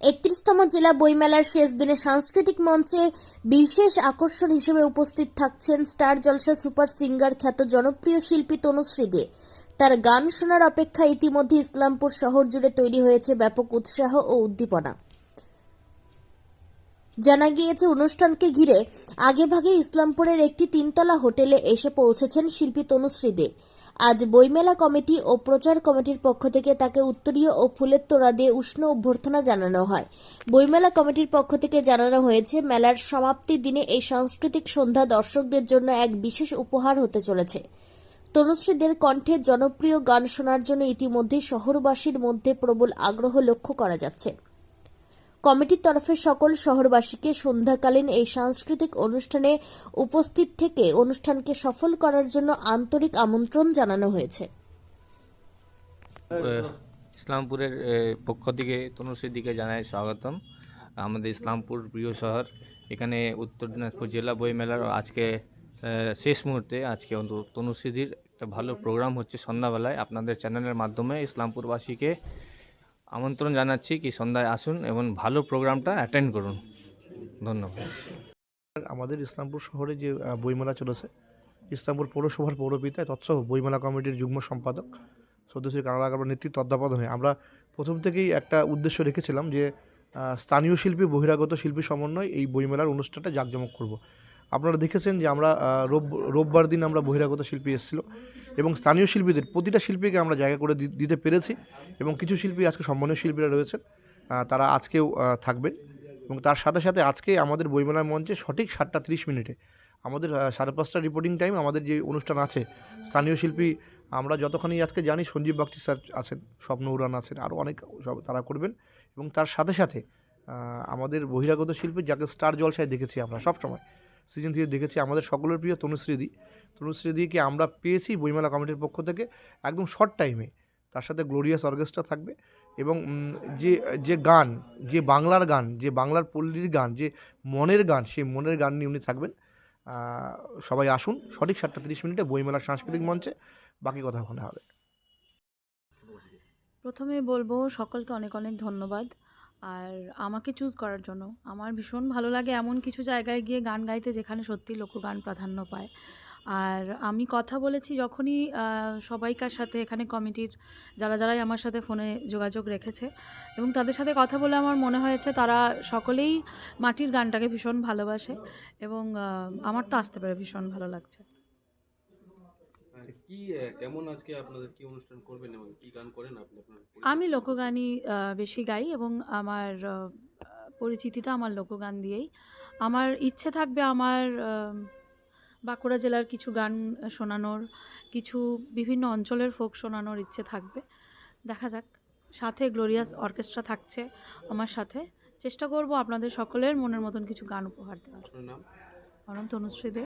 একত্রিশতম জেলা বইমেলার শেষ দিনে সাংস্কৃতিক মঞ্চে বিশেষ আকর্ষণ হিসেবে উপস্থিত থাকছেন স্টার জলসা সুপার সিঙ্গার খ্যাত জনপ্রিয় শিল্পী তনুশ্রী দে তার গান শোনার অপেক্ষা ইতিমধ্যে ইসলামপুর শহর জুড়ে তৈরি হয়েছে ব্যাপক উৎসাহ ও উদ্দীপনা। জানা গিয়েছে, অনুষ্ঠানকে ঘিরে আগেভাগে ইসলামপুরের একটি তিনতলা হোটেলে এসে পৌঁছেছেন শিল্পী তনুশ্রী দে। আজ বইমেলা কমিটি ও প্রচার কমিটির পক্ষ থেকে তাকে উত্তরীয় ও ফুলের তোড়া দিয়ে উষ্ণ অভ্যর্থনা জানানো হয়। বইমেলা কমিটির পক্ষ থেকে জানানো হয়েছে, মেলার সমাপ্তির দিনে এই সাংস্কৃতিক সন্ধ্যা দর্শকদের জন্য এক বিশেষ উপহার হতে চলেছে। তনুশ্রীদের কণ্ঠে জনপ্রিয় গান শোনার জন্য ইতিমধ্যে শহরবাসীর মধ্যে প্রবল আগ্রহ লক্ষ্য করা যাচ্ছে। কমিটির তরফে সকল শহরবাসীকে সন্ধ্যাকালীন এই সাংস্কৃতিক অনুষ্ঠানে উপস্থিত থেকে অনুষ্ঠানকে সফল করার জন্য আন্তরিক আমন্ত্রণ জানানো হয়েছে। ইসলামপুরের পক্ষ থেকে তনুশ্রীর দিকে জানাই স্বাগতম। আমাদের ইসলামপুর প্রিয় শহর, এখানে উত্তর দিনাজপুর জেলা বই মেলার আজকে শেষ মুহূর্তে আজকে তনুশ্রীদির একটা ভালো প্রোগ্রাম হচ্ছে সন্ধ্যাবেলায়। আপনাদের চ্যানেলের মাধ্যমে ইসলামপুরবাসীকে আমন্ত্রণ জানাচ্ছি কি সন্ধ্যায় আসুন এবং ভালো প্রোগ্রামটা অ্যাটেন্ড করুন। ধন্যবাদ। আমাদের ইসলামপুর শহরে যে বইমেলা চলেছে, ইসলামপুর পৌরসভার পৌরপিতায় তৎসহ বইমেলা কমিটির যুগ্ম সম্পাদক কানাডা কাবার নেতৃত্ব তত্ত্বাবধানে আমরা প্রথম থেকেই একটা উদ্দেশ্য রেখেছিলাম যে স্থানীয় শিল্পী, বহিরাগত শিল্পী সমন্বয় এই বইমেলার অনুষ্ঠানটা জাঁকজমক করব। আপনারা দেখেছেন যে আমরা রোব, রোববার দিন আমরা বহিরাগত শিল্পী এসেছিল এবং স্থানীয় শিল্পীদের, প্রতিটা শিল্পীকে আমরা জায়গা করে দিতে পেরেছি এবং কিছু শিল্পী আজকে সম্মানীয় শিল্পীরা রয়েছেন তারা আজকেও থাকবেন এবং তার সাথে সাথে আজকে আমাদের বইমেলার মঞ্চে সঠিক সাতটা তিরিশ মিনিটে আমাদের সাড়ে পাঁচটা রিপোর্টিং টাইম আমাদের যে অনুষ্ঠান আছে, স্থানীয় শিল্পী আমরা যতখানি আজকে জানি, সঞ্জীব বাগচি স্যার আছেন, স্বপ্ন উড়ান আছেন আরও অনেক সব তারা করবেন এবং তার সাথে সাথে আমাদের বহিরাগত শিল্পী যাকে স্টার জলসায় দেখেছি আমরা সবসময় সিজন থ্রি দেখেছি, আমাদের সকলের প্রিয় তনুশ্রীদি। তনুশ্রীদিকে আমরা পেয়েছি বইমেলা কমিটির পক্ষ থেকে একদম শর্ট টাইমে তার সাথে গ্লোরিয়াস অর্কেস্ট্রা থাকবে এবং যে যে গান, যে বাংলার গান, যে বাংলার পল্লীর গান, যে মনের গান, সেই মনের গান নিয়ে উনি থাকবেন। সবাই আসুন, সঠিক সাতটা তিরিশ মিনিটে বইমেলার সাংস্কৃতিক মঞ্চে, বাকি কথা ওখানে হবে। প্রথমে বলব, সকলকে অনেক অনেক ধন্যবাদ। আর আমাকে চুজ করার জন্য। আমার ভীষণ ভালো লাগে এমন কিছু জায়গায় গিয়ে গান গাইতে যেখানে সত্যি লোকগান প্রাধান্য পায়। আর আমি কথা বলেছি যখনই সবাইকার সাথে এখানে কমিটির যারা যারাই আমার সাথে ফোনে যোগাযোগ রেখেছে এবং তাদের সাথে কথা বলে আমার মনে হয়েছে তারা সকলেই মাটির গানটাকে ভীষণ ভালোবাসে এবং আমার তো আসতে পারে ভীষণ ভালো লাগছে। কি কেমন আজকে আপনাদের কি অনুষ্ঠান করবেন এবং কি গান করেন আপনি আমি লোকগানই বেশি গাই এবং আমার পরিচিতিটা আমার লোকগান দিয়েই। আমার ইচ্ছে থাকবে আমার বাঁকুড়া জেলার কিছু গান শোনানোর কিছু বিভিন্ন অঞ্চলের ফোক শোনানোর ইচ্ছে থাকবে। দেখা যাক সাথে গ্লোরিয়াস অর্কেস্ট্রা থাকছে আমার সাথে। চেষ্টা করব আপনাদের সকলের মনের মতন কিছু গান উপহার দেওয়ার। আপনার নাম?